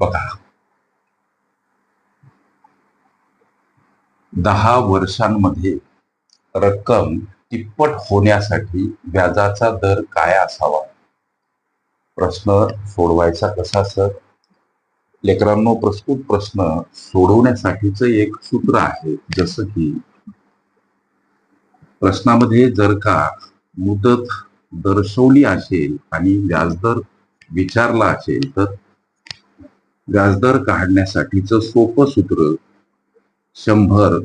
बघा. दहा वर्षांमध्ये रक्कम तिप्पट होण्यासाठी व्याजाचा दर काय असावा? प्रश्न सोडवायचा कसा सर? लेकरांनो प्रस्तुत प्रश्न सोडवण्यासाठीच एक सूत्र आहे जसं की प्रश्नामध्ये जर का मुदत दर्शवली असेल आणि व्याजदर विचारला असेल तर व्याजदर काढण्यासाठीच सोपं सूत्र शंभर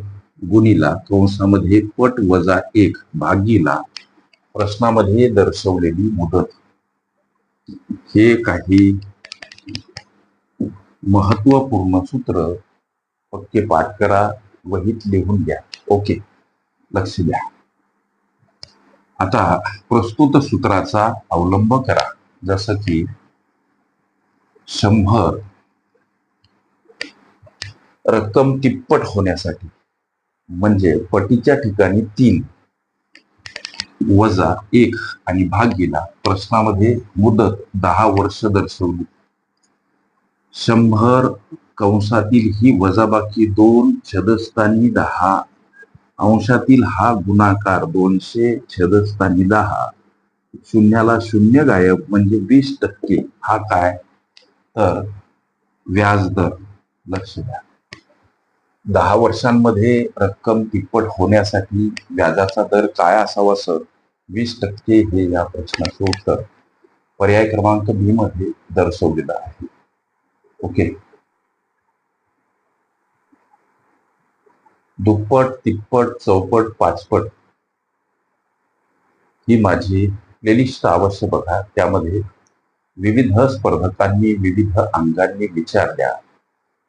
गुणीला कंसामध्ये पट वजा एक भागीला प्रश्नामध्ये दर्शवलेली मुदत. हे काही महत्त्वपूर्ण सूत्र पक्के पाठ करा वहीत लिहून घ्या. ओके. लक्ष द्या. आता प्रस्तुत सूत्राचा अवलंब करा. जसं की शंभर रक्कम तिप्पट होण्यासाठी. म्हणजे पटीच्या ठिकाणी तीन. वजा एक आणि भागीला प्रश्नामध्ये मुदत दहा वर्ष दर्शवली. शंभर कंसातील ही वजाबाकी दोन छदस्थानी दहा. अंशातील हा गुणाकार दोनशे छदस्थानी दहा. शून्याला शून्य गायब म्हणजे वीस टक्के. हा काय? तर व्याजदर. लक्ष द्या. दहा वर्षांमध्ये रक्कम तिप्पट होण्यासाठी व्याजाचा दर काय असावा सर? वीस टक्के हे या प्रश्नाचं उत्तर. पर्याय क्रमांक बी मध्ये दर्शवलेला आहे. ओके. दुप्पट तिप्पट चौपट पाचपट ही माझी प्लेलिस्ट अवश्य बघा. त्यामध्ये विविध स्पर्धकांनी विविध अंगांनी विचारल्या.